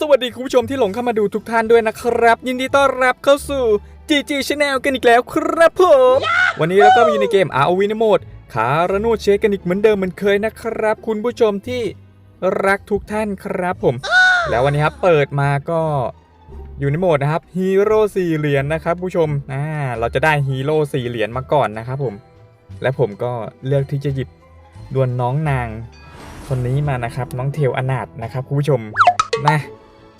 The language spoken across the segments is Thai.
สวัสดีคุณผู้ชมที่หลงเข้ามาดูทุกท่านด้วยนะครับ ยินดีต้อนรับเข้าสู่ GG Channel กันอีกแล้วครับผม วันนี้เราก็มาอยู่ในเกม ROV ในโหมดคารโนเชคกันอีกเหมือนเดิมเหมือนเคยนะครับ คุณผู้ชมที่รักทุกท่านครับผม แล้ววันนี้ครับเปิดมาก็อยู่ในโหมดนะครับฮีโร่สี่เหรียญนะครับผู้ชมอ่าเราจะได้ฮีโร่สี่เหรียญมาก่อนนะครับผม และผมก็เลือกที่จะหยิบดวลน้องนางคนนี้มานะครับ น้องเทลอนาถนะครับคุณผู้ชมนะ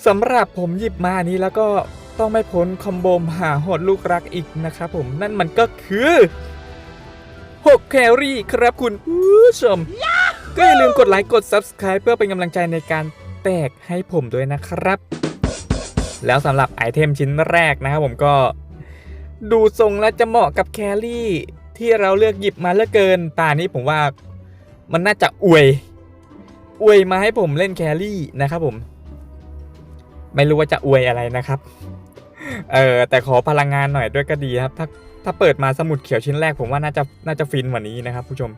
สำหรับผมหยิบมานี้แล้วก็ต้องไม่พ้นคอมโบมหาหดลูกรักอีกนะครับผมนั่นมันก็คือ6แครี่ครับคุณผู้ชม ก็อย่าลืมกดไลค์กด Subscribe เพื่อเป็นกำลังใจในการแตกให้ผมด้วยนะครับ แล้วสำหรับไอเทมชิ้นแรกนะครับผมก็ ดูทรงแล้วจะเหมาะกับแครี่ที่เราเลือกหยิบมาเหลือเกินตานี้ผมว่ามันน่าจะอวย อวยมาให้ผมเล่นแครี่นะครับผม ไม่รู้ว่าจะอวยอะไรนะครับ เออแต่ขอพลังงานหน่อยด้วยก็ดีครับ ถ้าถ้าเปิดมาสมุดเขียวชิ้นแรกผมว่าน่าจะน่าจะฟินกว่านี้นะครับ ผู้ชม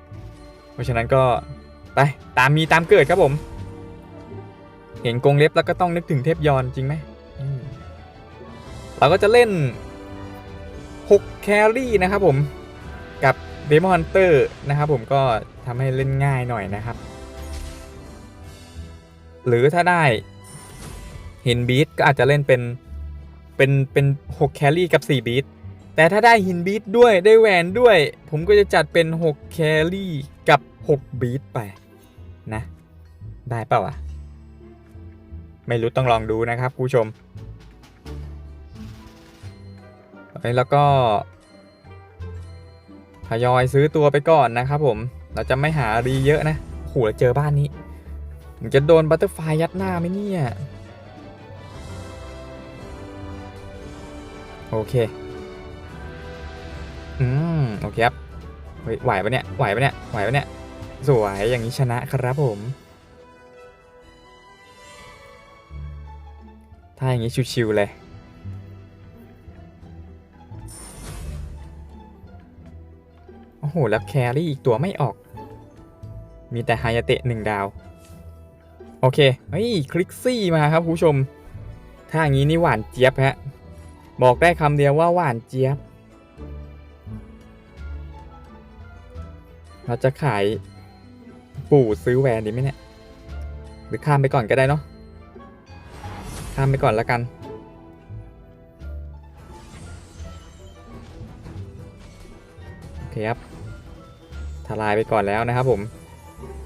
เพราะฉะนั้นก็ไปตามมีตามเกิดครับผม เห็นกงเล็บแล้วก็ต้องนึกถึงเทพยอนจริงไหมมเราก็จะเล่น 6 แครี่นะครับผมกับเดมอนเตอร์นะครับผมก็ทำให้เล่นง่ายหน่อยนะครับ หรือถ้าได้ หินบีทก็อาจจะเล่นเป็นเป็นเป็น6แครี่กับ4บีทแต่ถ้าได้หินบีทด้วยได้แหวนด้วย ผมก็จะจัดเป็น6แครี่กับ6บีทไปนะ ได้เปล่าวะไม่รู้ต้องลองดูนะครับผู้ชมแล้วก็ทยอยซื้อตัวไปก่อนนะครับผม เราจะไม่หารีเยอะนะโหแล้วเจอบ้านนี้มันจะโดนบัตเตอร์ไฟยัดหน้าไหมเนี่ย โอเค อืม โอเคครับ เฮ้ย ไหวปะเนี่ย ไหวปะเนี่ย ไหวปะเนี่ย สวย อย่างนี้ชนะครับผม ถ้าอย่างนี้ชิวๆเลยโอ้โห แล้วแครี่อีกตัวไม่ออก มีแต่ไฮยาเตะหนึ่งดาว โอเค เฮ้ย คลิกซี่มาครับผู้ชม ถ้าอย่างนี้นี่หวานเจี๊ยบฮะ บอกได้คำเดียวว่าหวานเจี๊ยบ เราจะขายปู่ซื้อแหวนดีไหมเนี่ย หรือข้ามไปก่อนก็ได้เนาะ ข้ามไปก่อนแล้วกัน โอเคครับ ทลายไปก่อนแล้วนะครับผม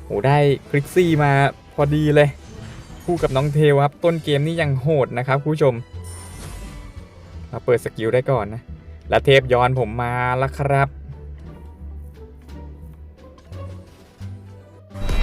โอ้ได้คลิกซี่มาพอดีเลย คู่กับน้องเทลครับ ต้นเกมนี่ยังโหดนะครับคุณผู้ชม มาเปิดสกิลได้ก่อนนะ แล้วเทปย้อนผมมาแล้วครับ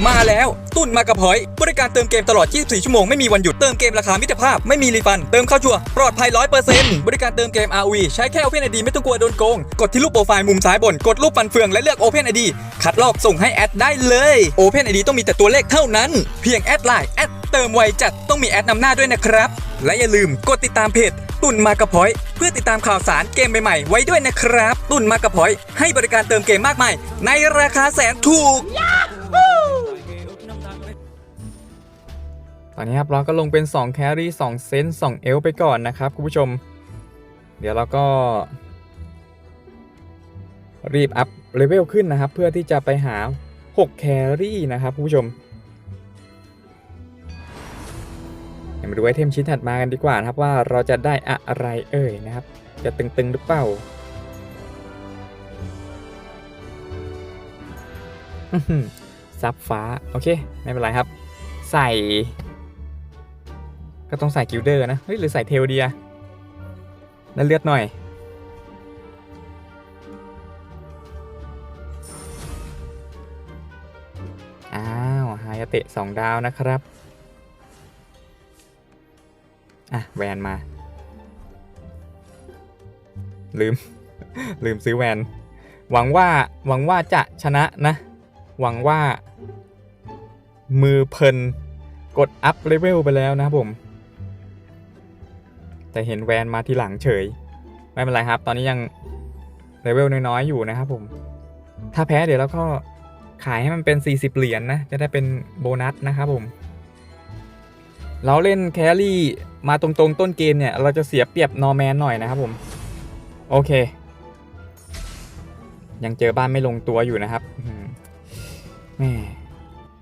มาแล้วตุนมากระพอย บริการเติมเกมตลอด 24 ชั่วโมง ไม่มีวันหยุดเติมเกมราคามิตรภาพ ไม่มีรีฟัน เติมเข้าชัวปลอดภัย 100%บริการเติมเกม ROV ใช้แค่ Open ID ไม่ต้องกลัวโดนโกง กดที่รูปโปรไฟล์มุมซ้ายบน กดรูปฟันเฟืองและเลือก Open ID คัดลอกส่งให้แอดได้เลย Open ID ต้องมีแต่ตัวเลขเท่านั้น เพียงแอดไลน์แอดเติมไวจัดต้องมีแอดนำหน้าด้วยนะครับ และอย่าลืมกดติดตามเพจตุนมากระพอย เพื่อติดตามข่าวสารเกมใหม่ๆ ไว้ด้วยนะครับ ตุนมากระพอย ให้บริการเติมเกมมากมาย ในราคาแสนถูก ตอนนี้ครับเราก็ลงเป็น 2 แครี่ 2 เซนต์2เอลไปก่อนนะครับคุณผู้ชม เดี๋ยวเราก็ รีบอัพเลเวลขึ้นนะครับ เพื่อที่จะไปหา 6 แครี่นะครับคุณผู้ชม มาดูไอเทมชิ้นถัดมากันดีกว่านะครับว่าเราจะได้อะไรเอ่ยนะครับ จะตึงๆหรือเปล่าซับฟ้า โอเค ไม่เป็นไรครับ ใส่ ก็ต้องใส่กิลเดอร์นะ เฮ้ย หรือใส่เทลเดียแล้วเลือดหน่อย อ้าวไฮายเตะสองดาวนะครับ อะแวนมา ลืม ลืมซื้อแวน หวังว่าหวังว่าจะชนะนะ หวังว่า มือเพลินกดอัพเลเวลไปแล้วนะครับผม แต่เห็นแวนมาทีหลังเฉย ไม่เป็นไรครับ ตอนนี้ยังเลเวลน้อยๆอยู่นะครับผม ถ้าแพ้เดี๋ยวเราก็ขายให้มันเป็น 40 เหรียญนนะ จะได้เป็นโบนัสนะครับผม เราเล่นแครี่ มาตรงๆต้นเกมเนี่ย เราจะเสียเปรียบนอร์แมนหน่อยนะครับผม โอเค ยังเจอบ้านไม่ลงตัวอยู่นะครับแม่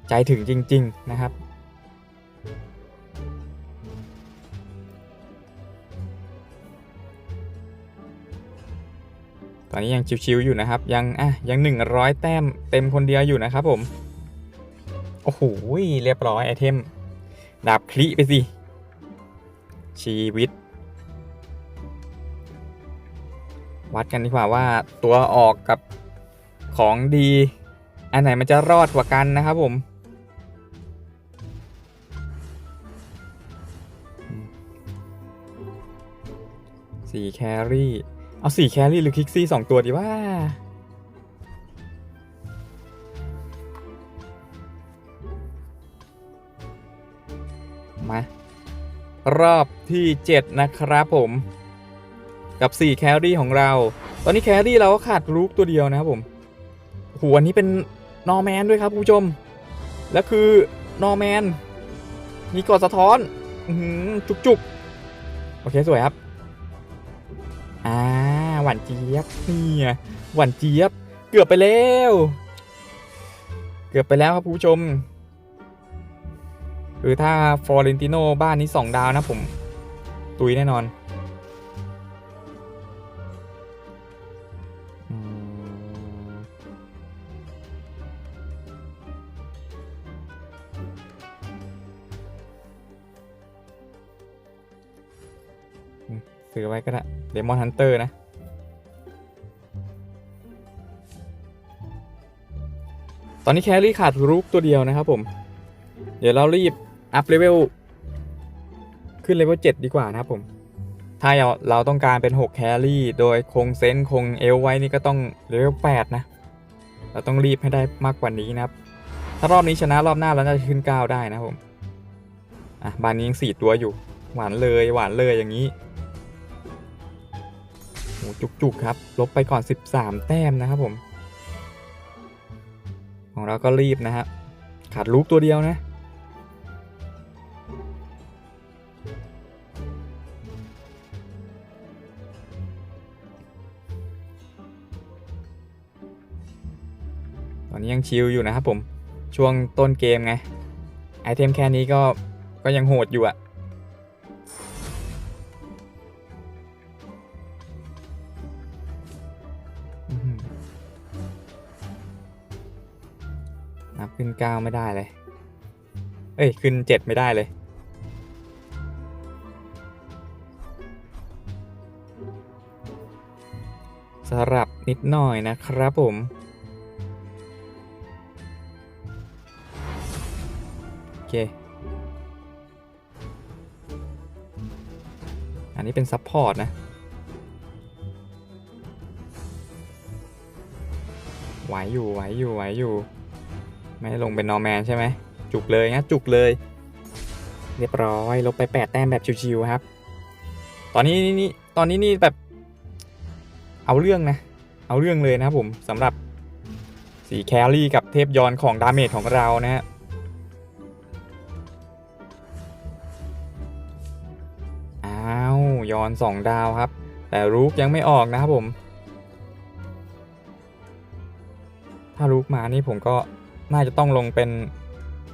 ใจถึงจริง ๆนะครับ ตอนนี้ยังชิวๆอยู่นะครับ ยังอะยัง 100 แต้มเต็มคนเดียวอยู่นะครับผม โอ้โหเรียบร้อยไอเทมดาบคลิไปสิ ชีวิต วัดกันดีกว่าว่าตัวออกกับของดี อันไหนมันจะรอดกว่ากันนะครับผมสี่แครี่ เอาสี่แครี่หรือคิกซี่สองตัวดีว่ามา รอบที่ 7 นะครับผม กับ 4 แครี่ของเรา ตอนนี้แครี่เราก็ขาดลูกตัวเดียวนะครับผมโอ้โหอันนี้เป็นนอร์แมนด้วยครับผู้ชม แล้วคือนอร์แมนมีกอดสะท้อนอื้อหือจุกๆโอเคสวยครับ อ่าหวานเจี๊ยบนี่ไงหวานเจี๊ยบ เกือบไปแล้ว เกือบไปแล้วครับผู้ชม คือถ้าฟอร์เรนติโนบ้านนี้ 2 ดาวนะผม ตุยแน่นอนซื้อไว้ก็ได้เดมอนฮันเตอร์นะตอนนี้แครี่ขาดรูปตัวเดียวนะครับผม เดี๋ยวเรารีบ อัพเลเวลขึ้นเลเวล7ดีกว่านะครับผม ถ้าเราเราต้องการเป็น 6 แครี่ โดยคงเซนส์คงเอลไว้นี่ก็ต้องเลเวล8นะ เราต้องรีบให้ได้มากกว่านี้นะครับ ถ้ารอบนี้ชนะรอบหน้าเราน่าจะขึ้น 9 ได้นะครับผม อะบานนี้ยัง4ตัวอยู่ หวานเลยหวานเลยอย่างนี้โหจุกๆครับ ลบไปก่อน 13 แต้มนะครับผม ของเราก็รีบนะฮะขาดลูกตัวเดียวนะ อนนี้ยังชิลอยู่นะครับผมช่วงต้นเกมไงไอเทมแค่นี้ก็ก็ยังโหดอยู่อะอื้อหือนับขึ้น9ไม่ได้เลย เอ้ย ขึ้น7ไม่ได้เลยสลับนิดหน่อยนะครับผม อเคอันนี้เป็นซัพพอร์ตนะ ไหวอยู่ไหวอยู่ไหวอยู่ ไม่ลงเป็นนอร์แมนใช่ไหม จุกเลยนะจุกเลย เรียบร้อยลบไป 8 แต้มแบบชิวๆครับ ตอนนี้นี่ตอนนี้นี่แบบ เอาเรื่องนะ เอาเรื่องเลยนะครับผมสำหรับสีแครี่กับเทพยอนของดาเมจของเรานะฮะ ยอน 2 ดาวครับ แต่รูกยังไม่ออกนะครับผม ถ้ารูกมานี่ผมก็น่าจะต้องลงเป็น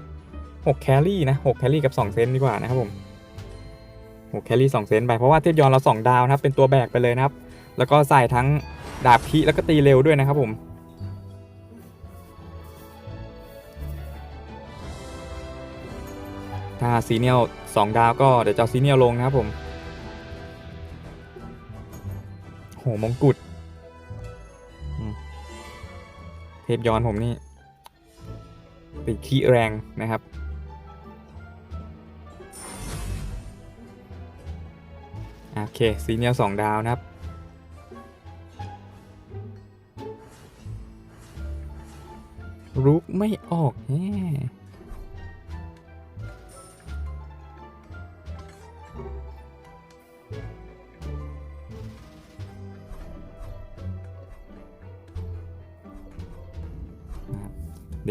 6แครี่นะ6แครี่กับ 2 เซนดีกว่านะครับผม6แครี่2เซนไปเพราะว่าเทพยอนเรา 2 ดาวนะครับ เป็นตัวแบกไปเลยนะครับ แล้วก็ใส่ทั้งดาบคีแล้วก็ตีเร็วด้วยนะครับผมถ้าซีเนียลสองดาวก็เดี๋ยวจะซีเนียลลงนะครับผม โหมงกุฎเทพย้อนผมนี่ติขี้แรงนะครับ โอเคซีเนียลสองดาวนะครับ รุกไม่ออกแน่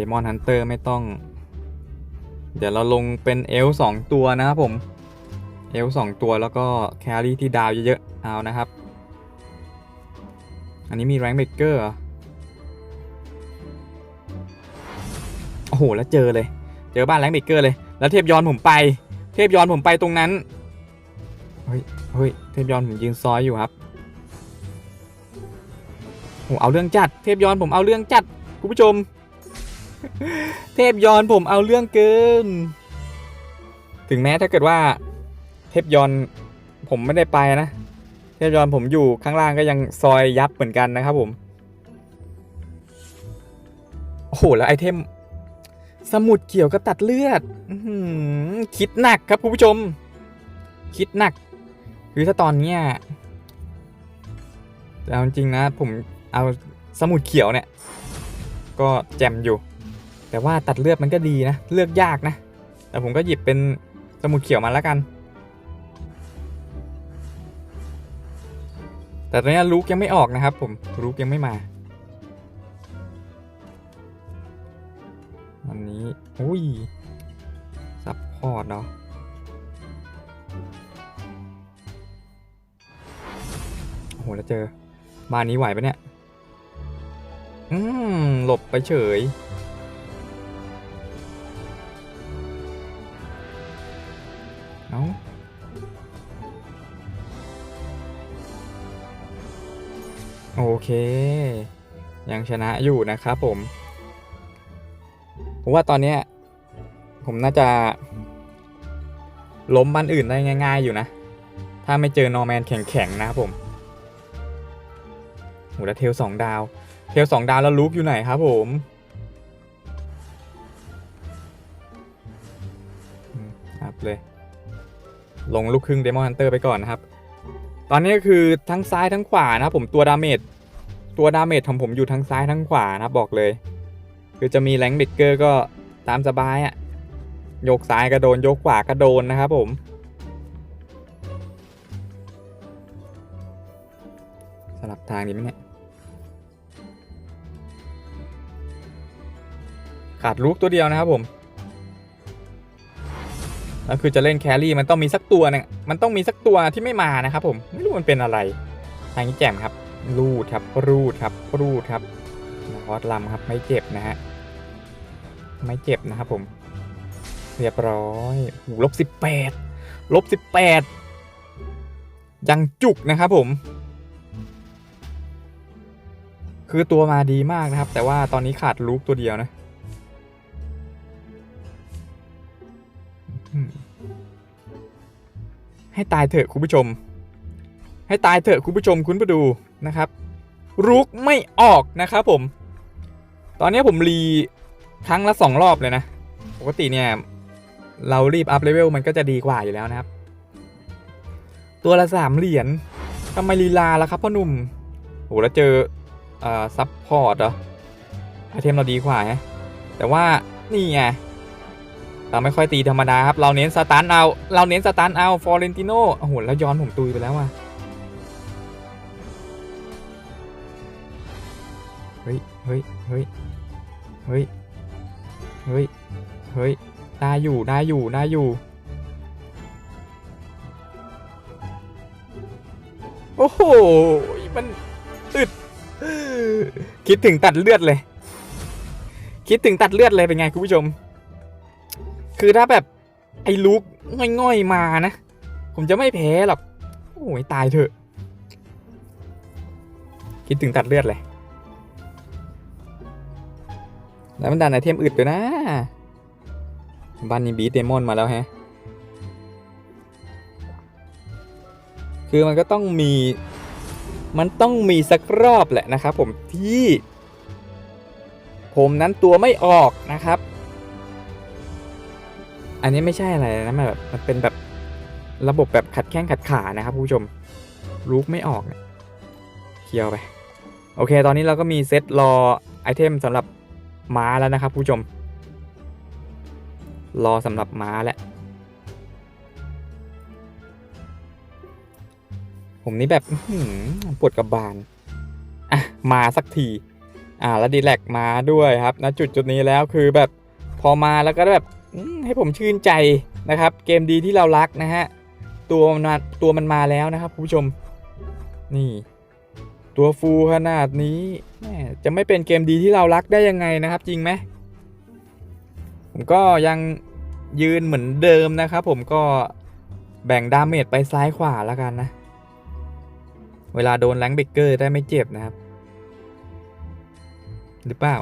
ดมอนฮันเตอร์ไม่ต้อง เดี๋ยวเราลงเป็นเอลสองตัวนะครับผม เอลสองตัวแล้วก็แครี่ที่ดาวเยอะๆ เอานะครับ อันนี้มีแรงเบเกอร์โอ้โห แล้วเจอเลย เจอบ้านแรงเบเกอร์เลย แล้วเทพย้อนผมไป เทพย้อนผมไปตรงนั้น เฮ้ย เฮ้ย เทพย้อนผมยืนซอยอยู่ครับโอ้เอาเรื่องจัด เทพย้อนผมเอาเรื่องจัดคุณผู้ชม เทพยอนผมเอาเรื่องเกิน ถึงแม้ถ้าเกิดว่า เทพยอนผมไม่ได้ไปนะ เทพยอนผมอยู่ข้างล่างก็ยังซอยยับเหมือนกันนะครับผม โอ้โห แล้วไอเทม สมุดเกี่ยวกับตัดเลือดอคิดหนักครับคุณผู้ชม คิดหนัก คือถ้าตอนเนี้ยแต่เอาจริงนะ ผมเอาสมุดเขียวเนี่ย ก็แจมอยู่ แต่ว่าตัดเลือดมันก็ดีนะ เลือกยากนะ แต่ผมก็หยิบเป็นสมุดเขียวมาแล้วกัน แต่ตอนนี้ลูกยังไม่ออกนะครับ ผมลูกยังไม่มาวันนี้อุ้ยซับพอร์ตเนาะโอ้โหแล้วเจอบ้านนี้ไหวปะเนี่ย อืม หลบไปเฉย โอเค ยังชนะอยู่นะครับผม ผมว่าตอนเนี้ยผมน่าจะ ล้มบ้านอื่นได้ง่าย ๆอยู่นะ ถ้าไม่เจอนอร์แมนแข็งๆนะครับผมโหแล้วเทลสองดาว เทลสองดาวแล้วลูกอยู่ไหนครับผมอับเลย ลงลูกครึ่งเดมอนฮันเตอร์ไปก่อนนะครับ ตอนนี้ก็คือทั้งซ้ายทั้งขวานะครับผมตัวดาเมจตัวดาเมจของผมอยู่ทั้งซ้ายทั้งขวานะครับบอกเลย คือจะมีแรงเบเกอร์ก็ตามสบายอะโยกซ้ายก็โดนโยกขวาก็โดนนะครับผมสลับทางดีไหมเนี่ยขาดลูกตัวเดียวนะครับผม แล้วคือจะเล่นแครี่มันต้องมีสักตัวเนี่ยมันต้องมีสักตัวที่ไม่มานะครับผมไม่รู้มันเป็นอะไรทางนี้แจ่มครับ รูดครับ รูดครับ รูดครับนะคอสลำครับไม่เจ็บนะฮะไม่เจ็บนะครับผม เรียบร้อยหูลบสิบแปดลบสิบแปดยังจุกนะครับผม คือตัวมาดีมากนะครับ แต่ว่าตอนนี้ขาดลูกตัวเดียวนะ ให้ตายเถอะคุณผู้ชม ให้ตายเถอะคุณผู้ชมคุณผู้ดูนะครับรุกไม่ออกนะครับผม ตอนนี้ผมรีครั้งละสองรอบเลยนะ ปกติเนี่ย เรารีบอัพเลเวลมันก็จะดีกว่าอยู่แล้วนะครับ ตัวละสามเหรียญทำไมลีลาล่ะครับพ่อหนุ่มโหแล้วเจอเอ่อซับพอร์ตเหรอไอเทมเราดีกว่าฮะแต่ว่านี่ไง เราไม่ค่อยตีธรรมดาครับ เราเน้นสตันเอา เราเน้นสตันเอา ฟอร์เรนติโนโอ้โห แล้วย้อนผมตุยไปแล้วว่ะ เฮ้ย เฮ้ย เฮ้ย เฮ้ย เฮ้ย เฮ้ย ได้อยู่ ได้อยู่ ได้อยู่ โอ้โห มันอึด คิดถึงตัดเลือดเลย คิดถึงตัดเลือดเลยเป็นไงคุณผู้ชม คือถ้าแบบไอ้ลูกง่อยๆมานะ ผมจะไม่แพ้หรอก โอ้ยตายเถอะ คิดถึงตัดเลือดเลย แล้วมันดันไอเทมอึดด้วยนะ บ้านนี้บีทเดมอนมาแล้วแฮะ คือมันก็ต้องมี มันต้องมีสักรอบแหละนะครับผมที่ ผมนั้นตัวไม่ออกนะครับ อันนี้ไม่ใช่อะไรนะมันแบบมันเป็นแบบระบบแบบขัดแข้งขัดขานะครับผู้ชมลูกไม่ออกเนี่ยเคลียวไป โอเค ตอนนี้เราก็มีเซตรอไอเทมสำหรับม้าแล้วนะครับผู้ชม รอสำหรับม้าแล้วผมนี่แบบปวดกระบาลอะมาสักที อ่าแล้วดีแลกมาด้วยครับณจุดจุดนี้แล้วคือแบบพอมาแล้วก็แบบ ให้ผมชื่นใจนะครับ เกมดีที่เรารักนะฮะตัวมันมาตัวมันมาแล้วนะครับผู้ชม นี่ ตัวฟูขนาดนี้แม่จะไม่เป็นเกมดีที่เรารักได้ยังไงนะครับ จริงไหมผมก็ยังยืนเหมือนเดิมนะครับ ผมก็แบ่งดาเมจไปซ้ายขวาแล้วกันนะ เวลาโดนแรงเบเกอร์ได้ไม่เจ็บนะครับ หรือเปล่า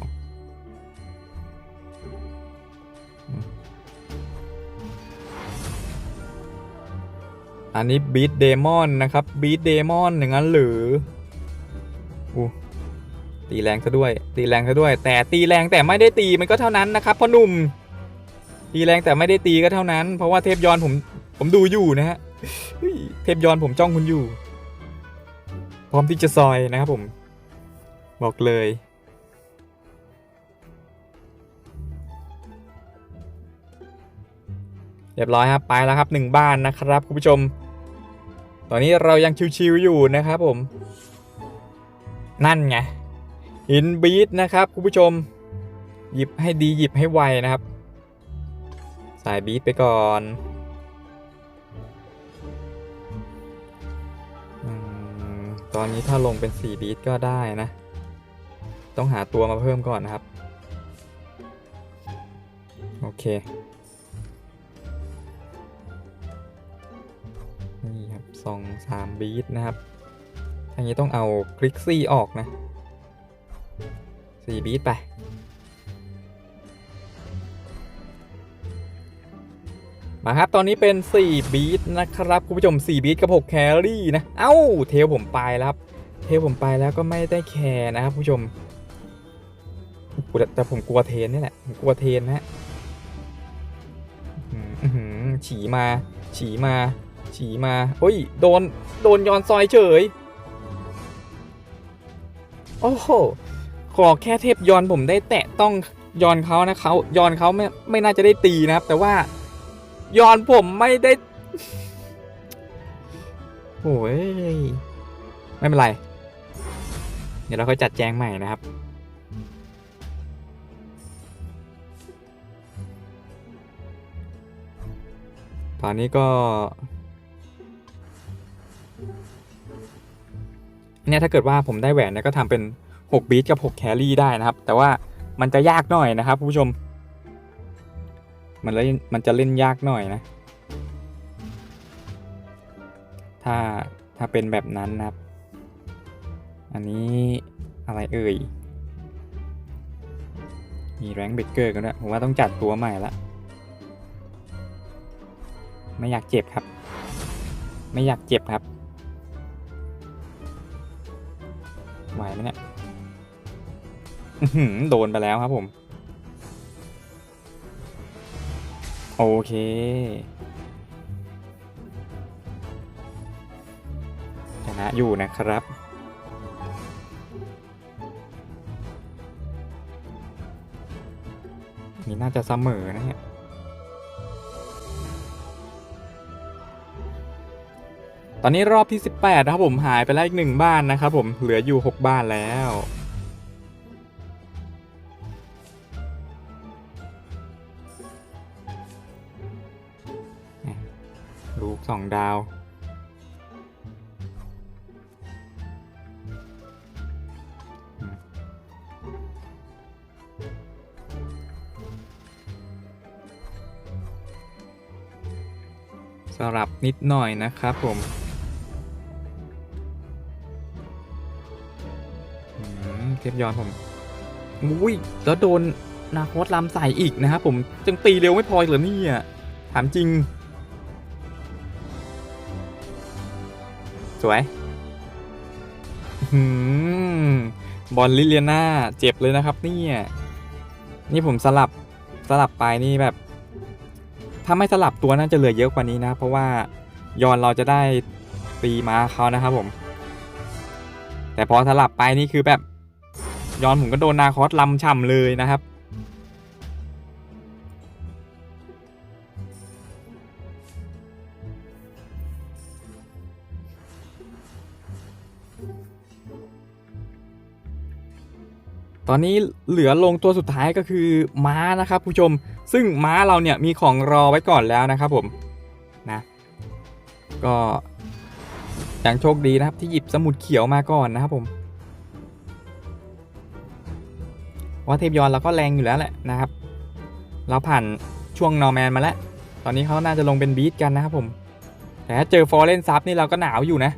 อันนี้บีทเดมอนนะครับบีทเดมอนอย่างนั้นหรืออู้ตีแรงซะด้วย ตีแรงซะด้วย แต่ตีแรงแต่ไม่ได้ตีมันก็เท่านั้นนะครับพ่อหนุ่ม ตีแรงแต่ไม่ได้ตีก็เท่านั้น เพราะว่าเทพยอนผมผมดูอยู่นะฮะเทพยอนผมจ้องคุณอยู่ พร้อมที่จะซอยนะครับผม บอกเลย เรียบร้อยครับไปแล้วครับหนึ่งบ้านนะครับคุณผู้ชม ตอนนี้เรายังชิวๆอยู่นะครับผม นั่นไงอินบีทนะครับคุณผู้ชม หยิบให้ดีหยิบให้ไวนะครับ สายบีทไปก่อนอตอนนี้ถ้าลงเป็น 4 บีทก็ได้นะ ต้องหาตัวมาเพิ่มก่อนนะครับ โอเค นี่ครับสองสามบีทนะครับอันนี้ต้องเอาคลิกซี่ออกนะสี่บีทไปมาครับ ตอนนี้เป็น 4 บีทนะครับคุณผู้ชม 4 บีทกับ 6 แครี่นะ เอ้า เทลผมไปแล้วครับ เทลผมไปแล้วก็ไม่ได้แคร์นะครับคุณผู้ชม แต่ผมกลัวเทนนี่แหละ ผมกลัวเทนนะฮะหืออื้อหือฉีมา ฉีมา ฉีมาโอ้ย โดน โดนย้อนซอยเฉย โอ้โห ขอแค่เทพย้อนผมได้แตะต้องย้อนเขานะเขาย้อนเขาไม่ไม่น่าจะได้ตีนะครับ แต่ว่าย้อนผมไม่ได้โอ้ย ไม่เป็นไร เดี๋ยวเราค่อยจัดแจงใหม่นะครับตอนนี้ก็ เนี่ยถ้าเกิดว่าผมได้แหวนเนี่ยก็ทำเป็น 6 บีทกับ 6 แครี่ได้นะครับ แต่ว่ามันจะยากหน่อยนะครับผู้ชม มันเล่นมันจะเล่นยากหน่อยนะ ถ้าถ้าเป็นแบบนั้นนะครับ อันนี้อะไรเอ่ย มีแรงเบเกอร์กันด้วยผมว่าต้องจัดตัวใหม่ละ ไม่อยากเจ็บครับ ไม่อยากเจ็บครับ ไหวไหมเนี่ยโดนไปแล้วครับผม โอเค ชนะอยู่นะครับนี่น่าจะเสมอนะเนี่ย ตอนนี้รอบที่ 18นะครับผมหายไปแล้วอีกหนึ่งบ้านนะครับผมเหลืออยู่ 6 บ้านแล้วลูกสองดาว สลับนิดหน่อยนะครับผม เทปย้อนผมอุ้ยแล้วโดนนาโคตลำใส่อีกนะครับผมจังตีเร็วไม่พอเหรอเนี่ยถามจริง สวยหืมบอลลิเลียนาเจ็บเลยนะครับเนี่ยนี่ผมสลับสลับไปนี่แบบ ถ้าไม่สลับตัวน่าจะเหลือเยอะกว่านี้นะ เพราะว่ายอนเราจะได้ตีมาเขานะครับผม แต่พอสลับไปนี่คือแบบ ย้อนผมก็โดนนาคอสลำช่ำเลยนะครับ ตอนนี้เหลือลงตัวสุดท้ายก็คือม้านะครับผู้ชม ซึ่งม้าเราเนี่ยมีของรอไว้ก่อนแล้วนะครับผมนะก็อยังโชคดีนะครับที่หยิบสมุดเขียวมาก่อนนะครับผม ว่าเทพยอนเราก็แรงอยู่แล้วแหละนะครับเราผ่านช่วงนอร์แมนมาแล้ว ตอนนี้เขาน่าจะลงเป็นบีทกันนะครับผม แต่ถ้าเจอฟอร์เรนซับนี่เราก็หนาวอยู่นะ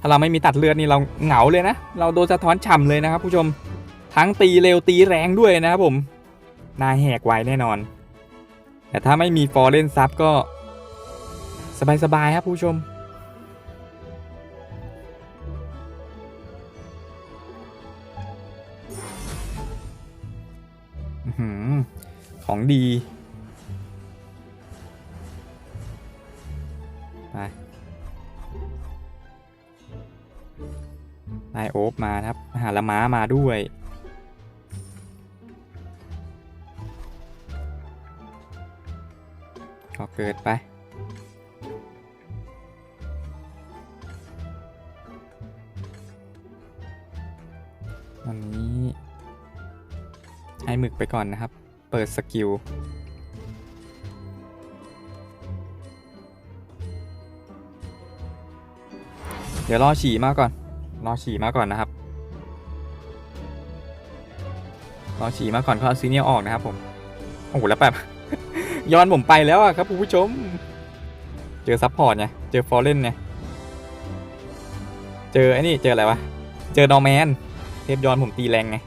ถ้าเราไม่มีตัดเลือดนี่เราเหงาเลยนะ เราโดนสะท้อนฉ่ำเลยนะครับ ผู้ชม ทั้งตีเร็วตีแรงด้วยนะครับผมหนาแหกไวแน่นอน แต่ถ้าไม่มีฟอร์เรนซับก็สบายๆครับผู้ชม ของดีไปนายโอ๊บมาครับหาละม้ามาด้วย ก็เกิดไปวันนี้ให้หมึกไปก่อนนะครับ ปิดสกิล เดี๋ยวรอฉี่มาก่อน รอฉี่มาก่อนนะครับ รอฉี่มาก่อนเขาเอาซีเนียออกนะครับผม โอ้โหแล้วแบบย้อนผมไปแล้วอะครับผู้ชม เจอซัพพอร์ตไง เจอฟอร์เรนไง เจอไอ้นี่ เจออะไรวะ เจอนอร์แมน เทพย้อนผมตีแรงไง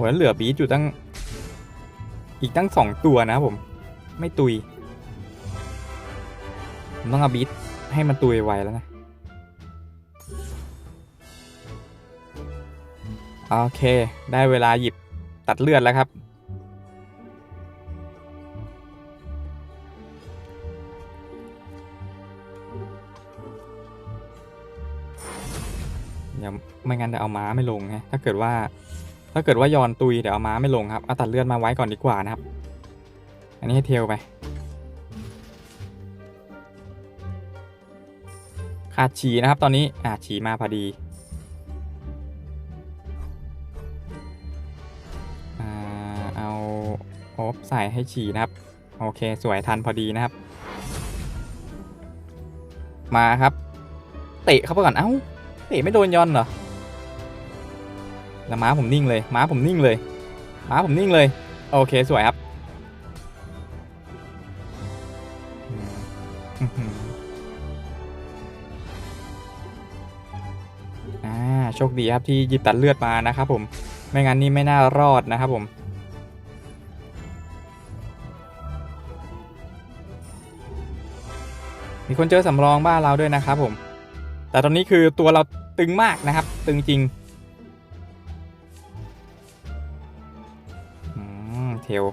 หแล้วเหลือบีทอยู่ตั้ง อีกตั้งสองตัวนะผม ไม่ตุยผมต้องเอาบีทให้มันตุยไวแล้วนะ โอเค ได้เวลาหยิบตัดเลือดแล้วครับเดี๋ยวไม่งั้นเดี๋ยวเอาม้าไม่ลงไงถ้าเกิดว่า ถ้าเกิดว่ายอนตุยเดี๋ยวเอาม้าไม่ลงครับเอาตัดเลือดมาไว้ก่อนดีกว่านะครับ อันนี้ให้เทลไปขาดฉีนะครับตอนนี้อ่าฉีมาพอดีอ่าเอาโอบใส่ให้ฉีนะครับ โอเคสวยทันพอดีนะครับ มาครับ เตะเข้าไปก่อนเอ้า เตะไม่โดนยอนเหรอ แล้วม้าผมนิ่งเลยม้าผมนิ่งเลยม้าผมนิ่งเลย โอเคสวยครับอ่าโชคดีครับที่หยิบตัดเลือดมานะครับผม ไม่งั้นนี่ไม่น่ารอดนะครับผมมีคนเจอสำรองบ้านเราด้วยนะครับผม แต่ตอนนี้คือตัวเราตึงมากนะครับ ตึงจริง มเทล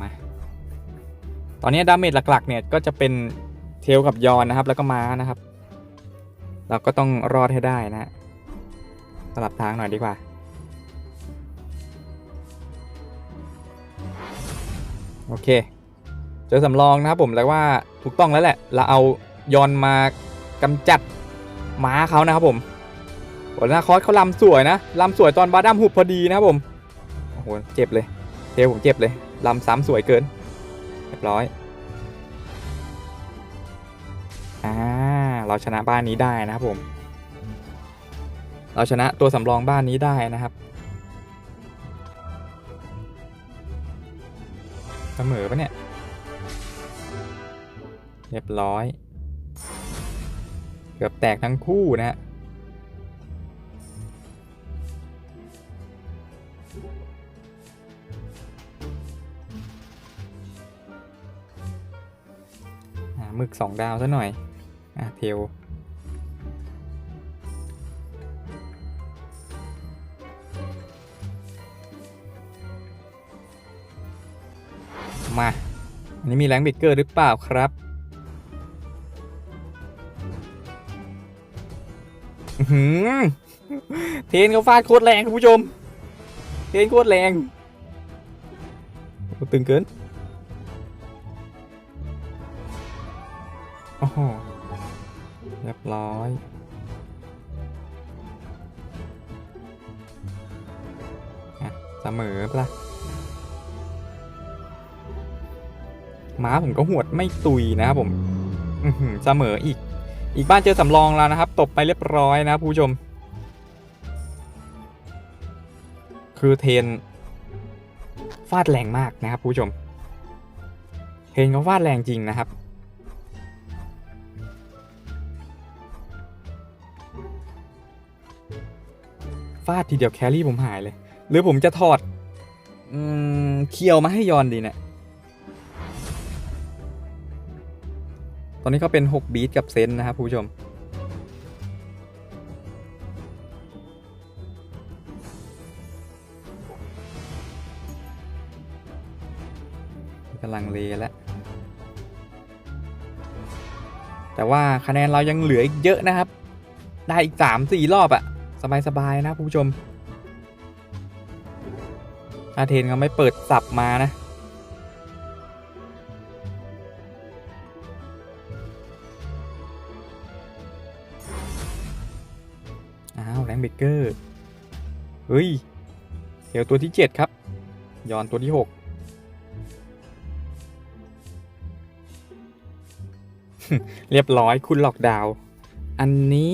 มาตอนนี้ดาเมจหลัก ๆ เนี่ย ก็จะเป็นเทลกับยอนนะครับ แล้วก็ม้านะครับ เราก็ต้องรอดให้ได้นะฮะ ลับทางหน่อยดีกว่า โอเค เจอสำรองนะครับผมแล้วว่าถูกต้องแล้วแหละ เราเอายอนมากำจัดม้าเขานะครับผมโอ้นาคอสเขาลำสวยนะลำสวยตอนบาดัมหุบพอดีนะครับผม โอ้โห เจ็บเลยเทลผมเจ็บเลยลำซ้ำสวยเกิน เรียบร้อย อ่า เราชนะบ้านนี้ได้นะครับผม เราชนะตัวสำรองบ้านนี้ได้นะครับเสมอปะเนี่ย เรียบร้อย เกือบแตกทั้งคู่นะฮะหมึกสองดาวซะหน่อย อะเทล มา อันนี้มีแรงเบรกเกอร์หรือเปล่าครับอื้อหือเทนเขาฟาดโคตรแรงคุณผู้ชม เทนโคตรแรงตึงเกินโอ้โหเรียบร้อยอเสมอปะล่ะ ม้าผมก็หวดไม่ตุยนะครับผมเสมออีก อีกบ้านเจอสำรองแล้วนะครับ ตบไปเรียบร้อยนะครับผู้ชม คือเทนฟาดแรงมากนะครับผู้ชม เทนเขาฟาดแรงจริงนะครับฟาดทีเดียวแครี่ผมหายเลย หรือผมจะถอดอเคียวมาให้ยอนดีเนี่ย ตอนนี้เขาเป็น 6 บีทกับเซนนะครับผู้ชม กำลังเลแล้ว แต่ว่าคะแนนเรายังเหลืออีกเยอะนะครับ ได้อีก 3-4 รอบอะสบาย ๆ นะผู้ชมอาเทนเขาไม่เปิดสับมานะ เกอร์เฮ้ยเหวตัวที่ 7 ครับยอนตัวที่ 6 เรียบร้อยคุณหลอกดาว อันนี้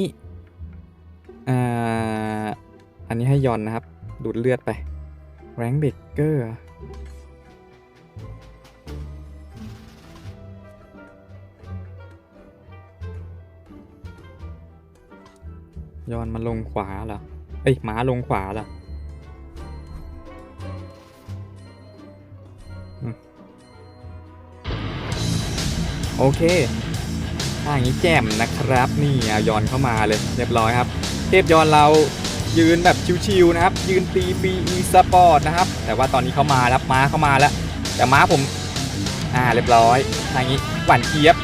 อ่าอันนี้ให้ยอนนะครับ ดูดเลือดไปแรงเบเกอร์ ยอนมาลงขวาเหรอ เอ้ยหมาลงขวาเหรอโอเคถ้าอย่างนี้แจ่มนะครับนี่ยอนเข้ามาเลยเรียบร้อยครับ เทพยอนเรายืนแบบชิวๆนะครับ ยืนตีฟรีอีสปอร์ตนะครับ แต่ว่าตอนนี้เขามาแล้วม้าเข้ามาแล้ว แต่ม้าผม อ่าเรียบร้อยทางนี้หวานเจี๊ยบ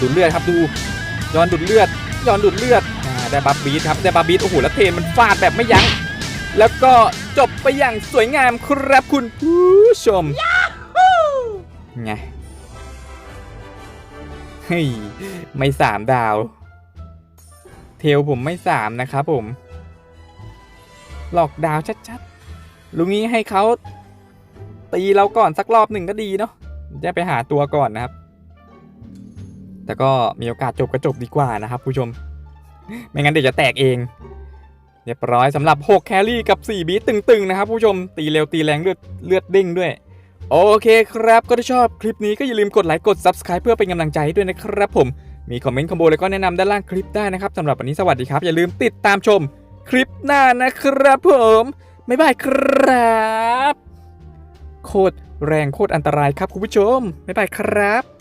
ดูดเลือดครับดูยอนดูดเลือดยอนดูดเลือด ได้บัฟบีทครับได้บัฟบีทโอ้โหแล้วเทนมันฟาดแบบไม่ยัง้ง แล้วก็จบไปอย่างสวยงามครับคุณผู้ชมไงเฮ้ยไม่สามดาว เทลผมไม่สามนะครับผม หลอกดาวชัดๆ ลุงนี้ให้เขาตีเราก่อนสักรอบหนึ่งก็ดีเนาะจะไปหาตัวก่อนนะครับ แต่ก็มีโอกาสจบก็จบดีกว่านะครับผู้ชม ไม่งั้นเดี๋ยวจะแตกเอง เรียบร้อยสำหรับ 6 แครี่กับ 4 บีตึงๆ นะครับผู้ชมตีเร็วตีแรงเลือดเลือดเด้งด้วย โอเคครับ ก็ถ้าชอบคลิปนี้ก็อย่าลืมกดไลค์กด Subscribe เพื่อเป็นกำลังใจให้ด้วยนะครับผม มีคอมเมนต์คอมโบแล้วก็แนะนำด้านล่างคลิปได้นะครับสำหรับวันนี้สวัสดีครับ อย่าลืมติดตามชมคลิปหน้านะครับผมบ๊ายบายครับ โคตรแรงโคตรอันตรายครับคุณผู้ชมบ๊ายบายครับ